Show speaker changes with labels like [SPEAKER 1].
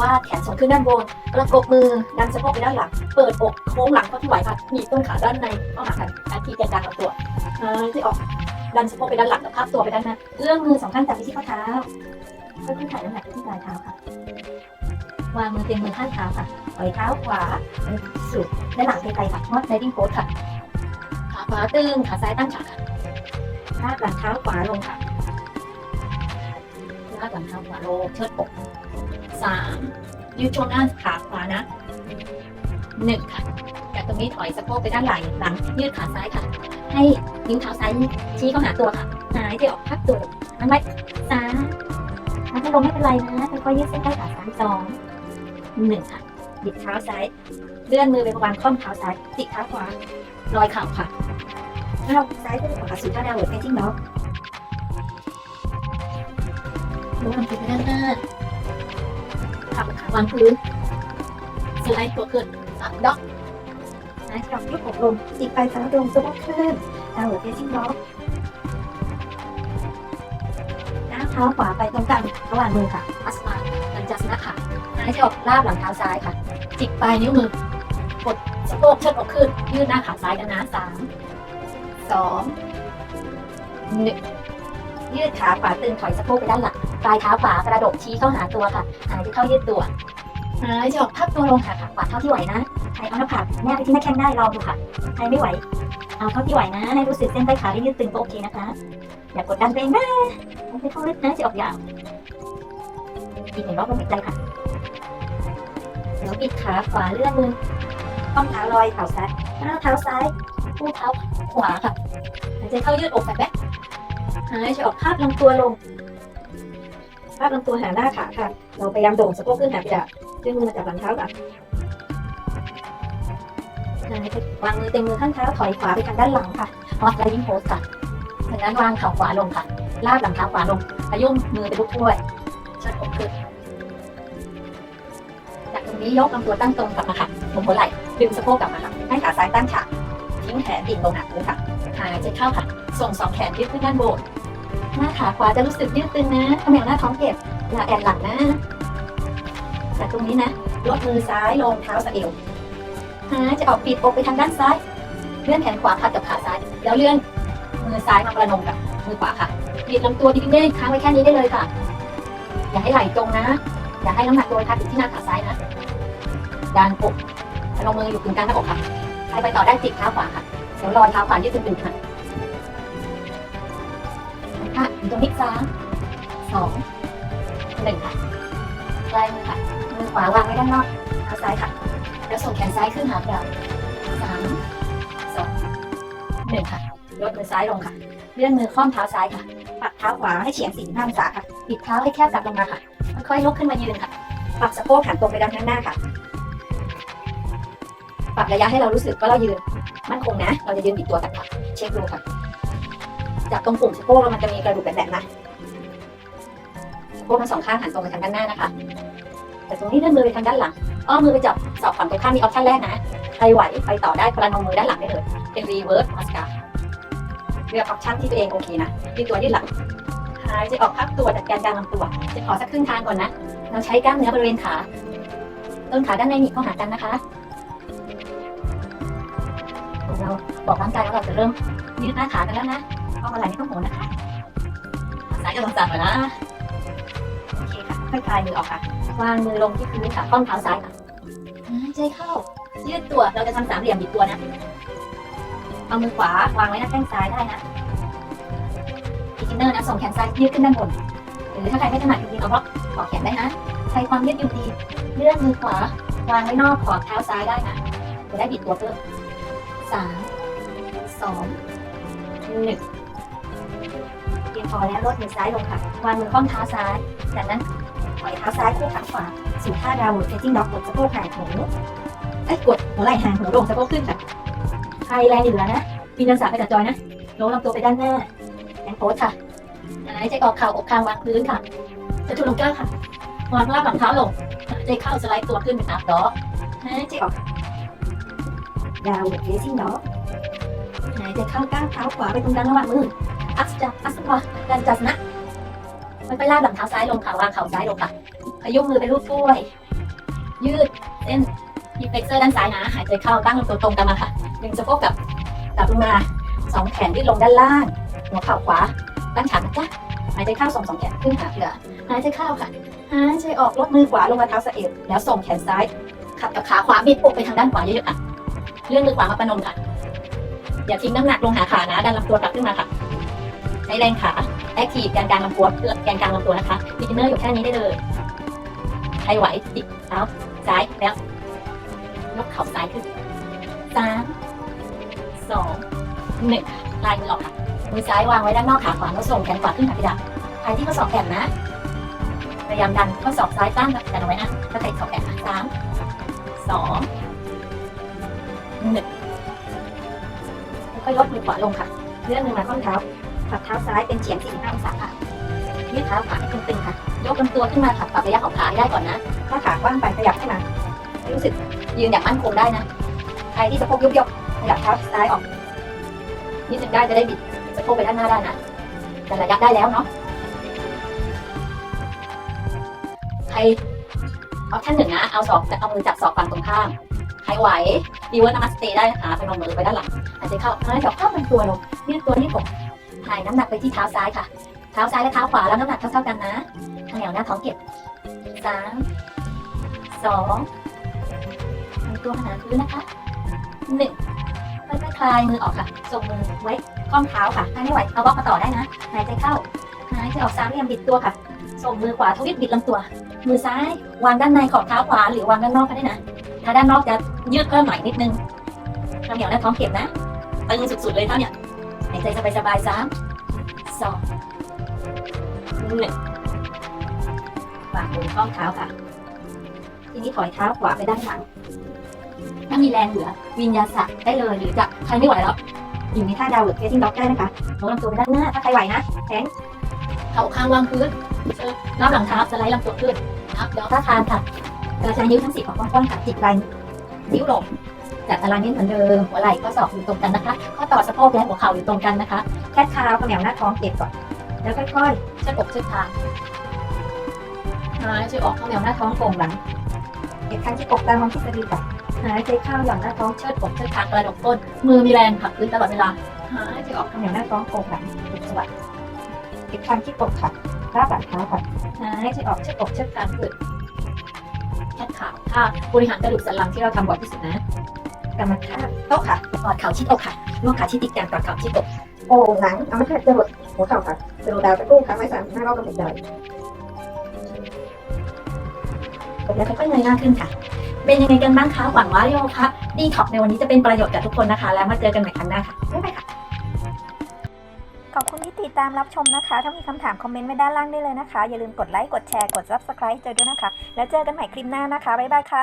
[SPEAKER 1] วาดแขนส่งขึ้นด้านบน ประกบมือดันสะโพกไปด้านหลัง เปิดอกโค้งหลังเข้าที่ไหวค่ะหนีบต้นขาด้านในเข้าหากันอาทีแกนกลางลำตัวหายออกดันสะโพกไปด้านหลังแล้วพับตัวไปด้านหน้าเอื้อมมือสองข้างจับไปที่ข้อเท้าค่อยๆถ่ายน้ำหนักไปที่ปลายเท้าค่ะวางมือเต็มมือข้างเท้าค่ะปล่อยเท้าขวาสุดด้านหลังไปค่ะมอดไซดิ้งโพสค่ะขาขวาตึงขาซ้ายตั้งฉากค่ะลากหลังเท้าขวาลงค่ะลากหลังเท้าขวาลงเชิดอก สามยืดช่วงหน้าขาขวานะหนึ่งค่ะจากตรงนี้ถอยสะโพกไปด้านหลังหลัง ยืดขาซ้ายค่ะ ให้นิ้วเท้าซ้ายชี้เข้าหาตัวค่ะหายใจออกพักตัวนั่นไว้ซ้ายถ้าจะลงไม่เป็นไรนะค่อยๆยืดเส้นใต้ขาซ้ายสองหนึ่งค่ะบิดเท้าซ้ายเลื่อนมือไปประมาณข้อมเท้าซ้ายจิกเท้าขวาลอยเข่าค่ะแล้วเราซ้ายขึ้นขวาสู่ท่าดาวเวิร์ดเฟจิ้งด็อกโน้มลำตัวไปด้านหน้า ขับวางพื้นสไลด์ตัวขึ้นอัพด็อกนะจับยืดอกลงจิกปลายเท้าลงสะโพกขึ้นดาวเวิร์ดเฟจิ้งด็อกก้าเท้าขวาไปตรงกลางระหว่างมือค่ะอัสมาลันจัสนะค่ะหายใจออกลาบหลังเท้าซ้ายค่ะ จิกปลายนิ้วมือกดสะโพกเชิดอกขึ้น ยืดหน้าขาซ้ายกันนะสามสองหนึ่งยืดขาขวาตึงถอยสะโพกไปด้านหลัง ปลายเท้าขวากระดกชี้เข้าหาตัวค่ะหายใจเข้ายืดตัวหายใจออกพับตัวลงค่ะขาขวาเท่าที่ไหวนะใครเอาหน้าผากแนบไปที่หน้าแข้งได้ลองดูค่ะใครไม่ไหว เอาเท่าที่ไหวนะ ให้รู้สึกเส้นใต้ขาได้ยืดตึงก็โอเคนะคะ อย่ากดดันตัวเองนะไม่เข้าลึกนะจะออกยาวอีกหนึ่งรอบลมหายใจค่ะเดี๋ยวปิดขาขวาเลื่อนมือข้อมเท้าลอยเท้าซ้ายก้าเท้าซ้ายคู่เท้าขวาค่ะหายใจเข้ายืดอกแบบแบ๊กหายใจออกภาพลำตัวลง ภาพลำตัวหาหน้าขาค่ะ เราพยายามโด่งสะโพกขึ้นหาพี่ดาดึงมือมาจับหลังเท้าค่ะวางมือเต็มมือข้างเท้าถอยขวาไปทางด้านหลังค่ะฮอตไลนิ่งโพสค่ะจากนั้นวางเข่าขวาลงค่ะ ลากหลังเท้าขวาลงขยุ่มมือไปลุกถ้วยชิดอกขึ้นจากตรงนี้ยกลำตัวตั้งตรงกลับมาค่ะลงหัวไหล่ดึงสะโพกกลับมาค่ะให้ขาซ้ายตั้งฉากทิ้งแขนดิ่งลงหนักเลยค่ะหายใจเข้าค่ะ ส่งสองแขนยืดขึ้นด้านบน หน้าขาขวาจะรู้สึกยืดตึงนะขมวหน้าท้องเก็บอย่าแอนหลังนะจากตรงนี้นะลดมือซ้ายลงเท้าสะเอวหายใจออกปิดอกไปทางด้านซ้าย เลื่อนแขนขวาขัดกับขาซ้าย แล้วเลื่อนมือซ้ายมาประนมกับมือขวาค่ะบิดลำตัวดิ้นเด้ค้างไว้แค่นี้ได้เลยค่ะ อย่าให้ไหล่ตรงนะ อย่าให้น้ำหนักตัวทับอยู่ที่หน้าขาซ้ายนะดันอกพนมมืออยู่กึ่งกลางหน้าอกค่ะใครไปต่อได้จิกเท้าขวาค่ะเดี๋ยวรอยเท้าขวายืดตึงๆค่ะ อยู่ตรงนี้สามสองหนึ่งค่ะปลายมือค่ะ มือขวาวางไว้ด้านนอกเท้าซ้ายค่ะ แล้วส่งแขนซ้ายขึ้นหาเราสามสองหนึ่งค่ะยกมือซ้ายลงค่ะเลื่อนมือค่อมเท้าซ้ายค่ะปัดเท้าขวาให้เฉียง45องศาค่ะปิดเท้าให้แคบจับลงมาค่ะค่อยๆลุกขึ้นมายืนค่ะปรับสะโพกหันตรงไปด้านข้างหน้าค่ะปรับระยะให้เรารู้สึกว่าเรายืนมั่นคงนะ เราจะยืนบิดตัวกันค่ะ เช็คดูค่ะ จับตรงปุ่มสะโพกแล้วมันจะมีกระดูกแบนๆนะสะโพกทั้งสองข้างหันตรงไปทางด้านหน้านะคะ แต่ตรงนี้เลื่อนมือไปทางด้านหลัง อ้อมมือไปจับสอบฝั่งตรงข้ามนี่ออปชั่นแรกนะ ใครไหวไปต่อได้ประนมมือด้านหลังได้เลย เป็นรีเวิร์สมัสการเลือกออปชั่นที่ตัวเองโอเคนะยืดตัวยืดหลังหายใจออกพักตัวจัดการกลางลำตัว จะขอสักครึ่งทางก่อนนะ เราใช้กล้ามเนื้อบริเวณขา ต้นขาด้านในหนีบเข้าหากันนะคะเราบอกร่างกายว่าเราจะเริ่มยืดหน้าขากันแล้วนะ เอามาไหล่ไม่ต้องโหนนะคะสายจะลงสั่นหน่อยนะโอเคค่ะค่อยคลายมือออกค่ะวางมือลงที่พื้นค่ะข้อมเท้าซ้ายค่ะหายใจเข้า ยืดตัวเราจะทำสามเหลี่ยมบิดตัวนะเอามือขวาวางไว้หน้าแข้งซ้ายได้นะอีกทินเนอร์นะส่งแขนซ้ายยืดขึ้นด้านบนหรือถ้าใครไม่ถนัดจริงๆเอาบล็อกขอบแขนได้นะใช้ความยืดหยุ่นดีเลื่อนมือขวาวางไว้นอกขอบเท้าซ้ายได้นะจะได้บิดตัวเพิ่มสามสองหนึ่ง เพียงพอแล้วลดมือซ้ายลงค่ะ วางมือข้อมเท้าซ้าย จากนั้นปล่อยเท้าซ้ายคู่ขาขวา สู่ท่าดาวเฟจิ้งด็อกกดสะโพกห่างหูเอ้ยกดหัวไหล่ห่างหัวลงสะโพกขึ้นค่ะใครแรงเหลือนะมีนันสาไปจัดจอยนะโน้มลำตัวไปด้านหน้าแอนโพสค่ะหายใจออกเข่าอกคางวางพื้นค่ะจะทุลงก้าค่ะวางลากหลังเท้าลงหายใจเข้าสไลด์ตัวขึ้นเป็นอัพดอกหายใจออกดาวเฟซิ่งดอกหายใจเข้าก้าวเท้าขวาไปตรงกลางระหว่างมือ อัสจับอัสควาดันจัสนะค่อยๆลากหลังเท้าซ้ายลงค่ะวางเข่าซ้ายลงค่ะขยุ้มมือไปลูบถ้วย ยืดเส้นฮิปเฟกเซอร์ด้านซ้ายนะหายใจเข้าตั้งลำตัวตรงกันมาค่ะดึงสะโพกกับกลับลงมาสองแขนยืดลงด้านล่าง หัวเข่าขวาตั้งฉากนะจ๊ะหายใจเข้าส่งสองแขนขึ้นหาเรือหายใจเข้าค่ะหายใจออกลดมือขวาลงมาเท้าสะเอวแล้วส่งแขนซ้ายขัดกับขาขวาบิดอกไปทางด้านขวาเยอะๆค่ะเลื่อนมือขวามาประนมค่ะ อย่าทิ้งน้ำหนักลงหาขานะดันลำตัวกลับขึ้นมาค่ะ ช้แรงขาแอคทีฟแกนกลางลำตัวเพื่อแกนกลางลำตัวนะคะบิกินเนอร์อยู่แค่นี้ได้เลยใครไหวติดเท้าซ้ายแล้วยกเข่าซ้ายขึ้นสามสองหนึ่งลายมือออกค่ะมือซ้ายวางไว้ด้านนอกขาขวาแล้วส่งแขนขวาขึ้นหาพิดาใครที่ข้อศอกแขนนะพยายามดันข้อศอกซ้ายตั้งดันเอาไว้นะแล้วใส่ศอกแขนนสามสองหนึ่งแล้วก็ยกมือขวาลงค่ะเลื่อนมือมาข้อเท้า ขับเท้าซ้ายเป็นเฉียง 45 องศาค่ะ ยืดเท้าขวาให้ตึงๆค่ะ ยกลำตัวขึ้นมาค่ะปรับระยะของขาให้ได้ก่อนนะถ้าขากว้างไปขยับขึ้นมาให้รู้สึกยืนอย่างมั่นคงได้นะ ใครที่สะโพกยุบยกขยับเท้าซ้ายออกนิดนึงได้จะได้บิดสะโพกไปด้านหน้าได้นะแต่ระยะได้แล้วเนาะ ใครเอาท่านหนึ่งนะ เอาศอกเอามือจับศอกฝั่งตรงข้ามใครไหวดีว่านามัสเตได้นะคะพนมมือไปด้านหลังหายใจเข้าหายใจออกเข้ามันตัวลงยืดตัวยืดอก ถ่ายน้ำหนักไปที่เท้าซ้ายค่ะ เท้าซ้ายและเท้าขวาแล้วน้ำหนักเท่าๆกันนะข้างเหนียวหน้าท้องเก็บสามสองทำตัวขนาดพื้นนะคะหนึ่งค่อยๆคลายมือออกค่ะส่งมือไว้ข้อมเท้าค่ะถ้าไม่ไหวเอาบล็อกมาต่อได้นะ หายใจเข้า หายใจออกสามเหลี่ยมบิดตัวค่ะ ส่งมือขวาทวิตบิดลำตัว มือซ้ายวางด้านในขอบเท้าขวาหรือวางด้านนอกก็ได้นะ ถ้าด้านนอกจะยืดเพิ่มหน่อยนิดนึงข้างเหนียวหน้าท้องเก็บนะตึงสุดๆเลยเท่าเนี้ย หายใจสบายๆสามสองหนึ่งวางบนข้อเท้าค่ะ ทีนี้ถอยเท้าขวาไปด้านหลัง ถ้ามีแรงเหลือ วินยาสะได้เลยหรือจะใครไม่ไหวแล้วอยู่ในท่าดาวหรือเฟซซิ่งด็อกได้นะคะโน้มลำตัวไปด้านหน้า ถ้าใครไหวนะแทงเข่าข้างวางพื้นรอบหลังเท้าสไลด์ลำตัวขึ้นครับเดี๋ยวถ้าทานค่ะเราจะนิ้วทั้งสิบของก้อนๆค่ะจิกไหล่นิ้วลง จัดตารางนิ้วเหมือนเดิมหัวไหล่ข้อศอกอยู่ตรงกันนะคะ ข้อต่อสะโพกและหัวเข่าอยู่ตรงกันนะคะ แค่เท้ากับแนวหน้าท้องเก็บก่อน แล้วค่อยๆเชิดอกเชิดคางหายใจออกเข้าแนวหน้าท้องโก่งหลังเก็บคางที่อกตามมองที่สะดือก่อนหายใจเข้าหย่อนหน้าท้องเชิดอกเชิดคางกระดกก้นมือมีแรงผักพื้นตลอดเวลาหายใจออกเข้าแนวหน้าท้องโก่งหลังสุดสวัสดิ์เก็บคางที่อกค่ะราบหลังเท้าก่อนหายใจออกเชิดอกเชิดคางขึ้นแค่ขาท่าบริหารกระดูกสันหลังที่เราทำบ่อยที่สุดนะ กรรมฐานโต๊ะค่ะกอดเข่าชิดอกค่ะนวดขาชิดติดกันกอดเข่าชิดอก
[SPEAKER 2] โอ้หลังเอาไม่ใช่จะหลดหัวเข่าค่ะสโลว์ดาวน์สักครู่ค่ะไม่สามห้ารอบกำหนดเลย
[SPEAKER 1] กดแล้วค่อยๆเงยหน้าขึ้นค่ะ เป็นยังไงกันบ้างคะหวังว่าโยคะดีท็อกในวันนี้จะเป็นประโยชน์กับทุกคนนะคะ แล้วมาเจอกันใหม่ครั้งหน้าค่ะบ๊ายบายค่ะ
[SPEAKER 3] ขอบคุณที่ติดตามรับชมนะคะ ถ้ามีคำถามคอมเมนต์ไว้ด้านล่างได้เลยนะคะ อย่าลืมกดไลค์ กดแชร์ กด subscribe เจอด้วยนะคะ แล้วเจอกันใหม่คลิปหน้านะคะ บ๊ายบายค่ะ